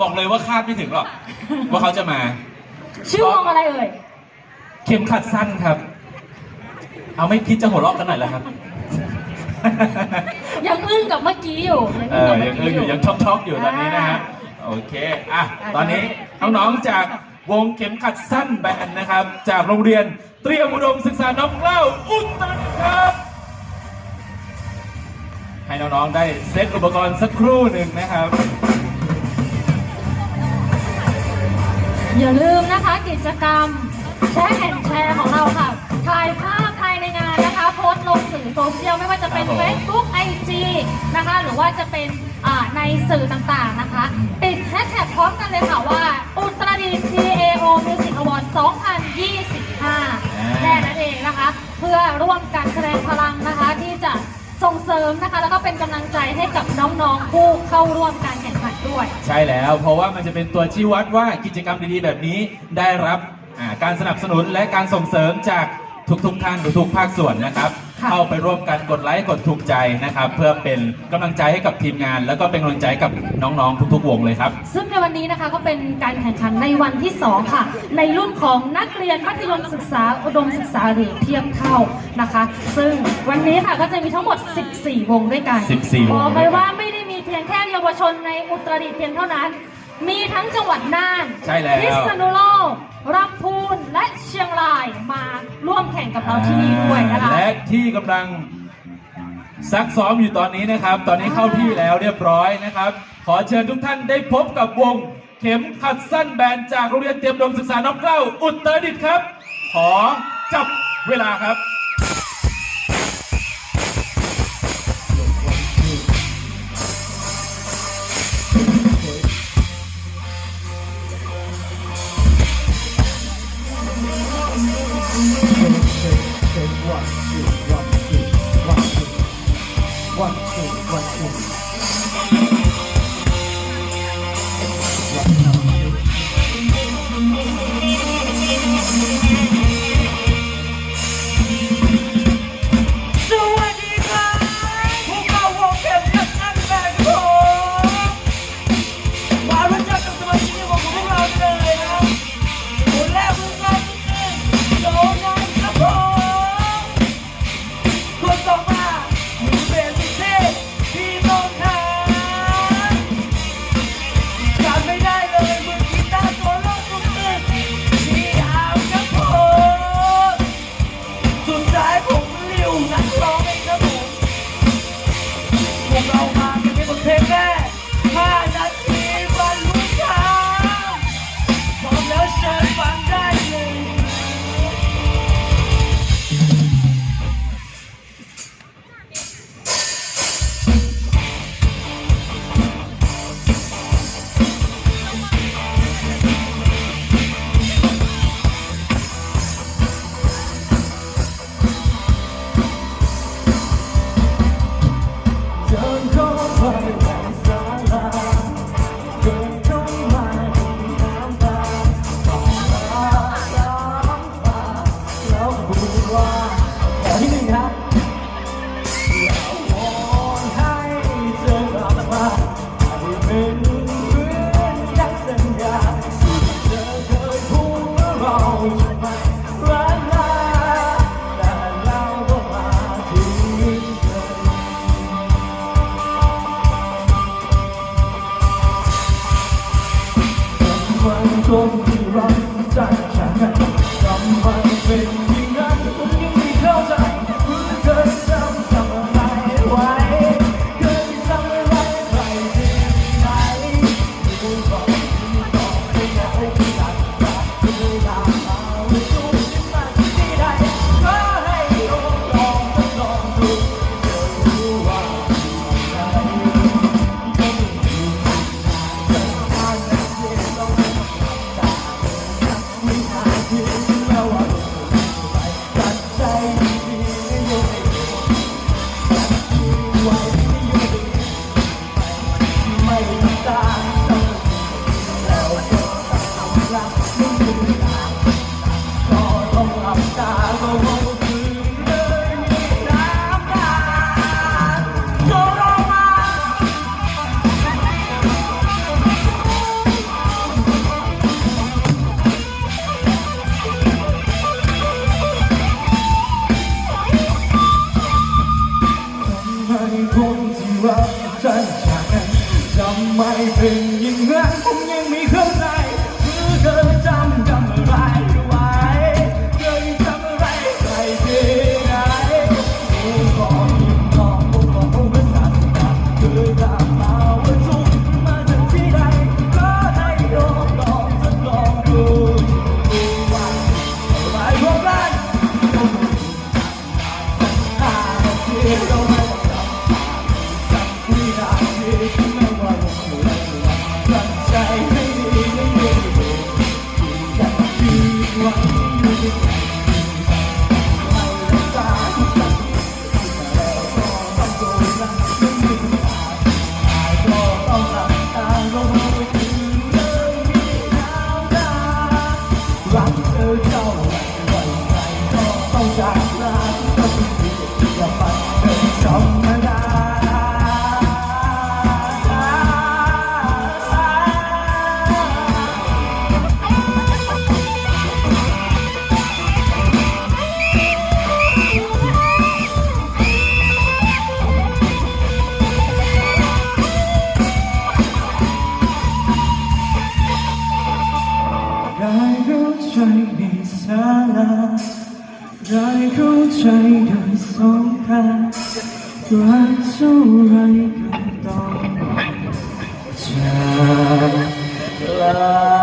บอกเลยว่าคาดไม่ถึงหรอก ว่าเขาจะมา ชื่อวงอะไรเอ่ย เข็มขัดสั้นครับ เอาไม่คิดจะหัวเราะกันหน่อยแล้วครับ ยังอึ้งกับเมื่อกี้อยู่เออยังอึ้งอยู่ยังช็อกช็อกๆอยู่ตอนนี้นะฮะโอเค อะ ตอนนี้น้องๆจากวงเข็มขัดสั้นแบนด์นะครับ จากโรงเรียนเตรียมอุดมศึกษาน้อมเกล้าอุตรดิตถ์ครับ ให้น้องๆได้เซตอุปกรณ์สักครู่หนึ่งนะครับ อย่าลืมนะคะกิจกรรมแชร์แอนแชร์ของเราค่ะ ถ่ายภาพภายในงานนะคะ โพสต์ลงสื่อโซเชียลไม่ว่าจะเป็น ครับผม Facebook IG นะคะ หรือว่าจะเป็นอ่าในสื่อต่างๆนะคะ ติดแฮชแท็กพร้อมกันเลยค่ะว่า อุตรดิตถ์ TAO Music Award 2025แค่นั้นเองนะคะ เพื่อร่วมกันแสดงพลังนะคะที่จะส่งเสริมนะคะ แล้วก็เป็นกำลังใจให้กับน้องๆผู้เข้าร่วมการแข่งขัน ด้วย ใช่แล้วเพราะว่ามันจะเป็นตัวชี้วัดว่ากิจกรรมดีๆ แบบนี้ได้รับอ่าการสนับสนุนและการส่งเสริมจากทุกๆท่านทุกๆภาคส่วนนะครับ ค่ะ เข้าไปร่วมกันกดไลค์กดถูกใจนะครับ เพื่อเป็นกำลังใจให้กับทีมงาน แล้วก็เป็นกำลังใจให้กับน้องๆทุกๆวงเลยครับ ซึ่งในวันนี้นะคะก็เป็นการแข่งขันในวันที่ 2 ค่ะ ในรุ่นของนักเรียนมัธยมศึกษาอุดมศึกษาหรือเทียบเท่านะคะ ซึ่งวันนี้ค่ะก็จะมีทั้งหมด 14 วงด้วยกัน14วง บอกเลยว่าไม่ได้มีเพียงแค่เยาวชนในอุตรดิตถ์เพียงเท่านั้น มีทั้งจังหวัดน่านใช่แล้วพิษณุโลกลำพูนและเชียงรายมาร่วมแข่งกับเราที่นี่ด้วยนะคะและที่กำลังซักซ้อมอยู่ตอนนี้นะครับ ตอนนี้เข้าที่แล้วเรียบร้อยนะครับ ขอเชิญทุกท่านได้พบกับวง เข็มขัดสั้นแบนจากโรงเรียนเตรียมอุดมศึกษาน้อมเกล้าอุตรดิตถ์ครับ ขอจับเวลาครับ ไม่อยากเอา Right, so right, come down. Child, love.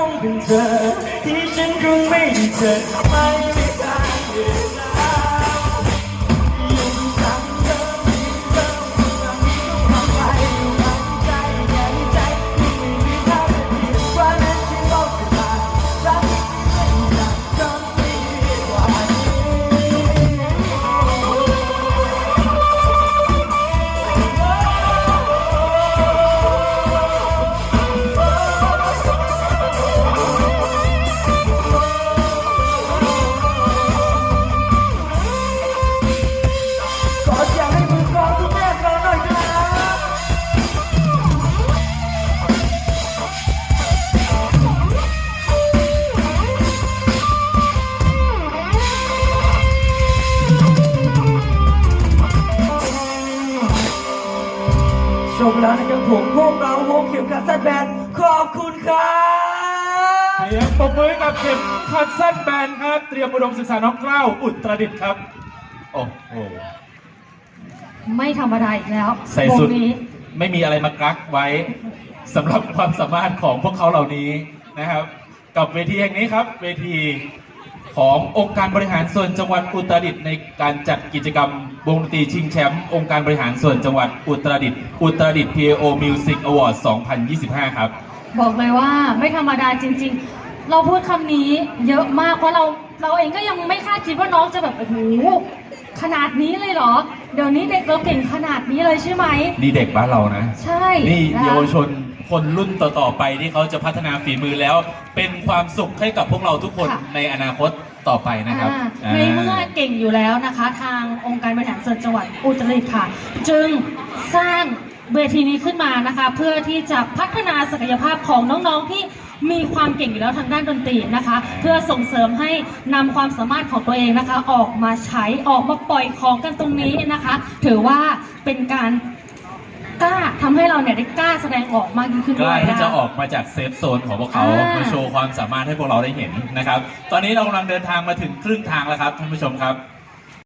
คงเป็นเธอ ที่ฉันคงไม่เจอไม่ได้ แล้วนะครับผมพวกเราวงเข็มขัดสั้นแบนขอบคุณครับเสียงปรบมือให้กับเข็มขัดสั้นแบนครับ เตรียมอุดมศึกษาน้องเกล้าอุตรดิตถ์ครับ โอ้โห ไม่ธรรมดาอีกแล้วใส่วสุดงนี้ ไม่มีอะไรมากักไว้สำหรับความสามารถของพวกเขาเหล่านี้นะครับ กับเวทีแห่งนี้ครับ เวทีขององค์การบริหารส่วนจังหวัดอุตรดิตถ์ในการจัดกิจกรรม วงดนตรีชิงแชมป์องค์การบริหารส่วนจังหวัดอุตรดิตถ์อุตรดิตถ์ PAO Music Award 2025 ครับ บอกเลยว่าไม่ธรรมดาจริง ๆ เราพูดคำนี้เยอะมากเพราะเราเราเองก็ยังไม่คาดคิดว่าน้องจะแบบโอ้โหขนาดนี้เลยเหรอ เดี๋ยวนี้เด็กเราเก่งขนาดนี้เลยใช่ไหม นี่เด็กบ้านเรานะ ใช่นี่นะคะเยาวชนคนรุ่นต่อ ๆ ไปที่เขาจะพัฒนาฝีมือแล้ว เป็นความสุขให้กับพวกเราทุกคนค่ะ ในอนาคต ต่อไปนะครับอ่าในเมื่อเก่งอยู่แล้วนะคะ ทางองค์การบริหารส่วนจังหวัดอุตรดิตถ์ค่ะ จึงสร้างเวทีนี้ขึ้นมานะคะ เพื่อที่จะพัฒนาศักยภาพของน้องๆที่มีความเก่งอยู่แล้วทางด้านดนตรีนะคะ เพื่อส่งเสริมให้นำความสามารถของตัวเองนะคะ ออกมาใช้ออกมาปล่อยของกันตรงนี้นะคะ ถือว่าเป็นการ กล้าทำให้เราเนี่ยได้กล้าแสดงออกมากยิ่งขึ้นกด้วล้ายที่นคจะออกมาจากเซฟโซนของพวกเขาอ่าม มาโชว์ความสามารถให้พวกเราได้เห็นนะครับ ตอนนี้เรากำลังเดินทางมาถึงครึ่งทางแล้วครับท่านผู้ชมครับ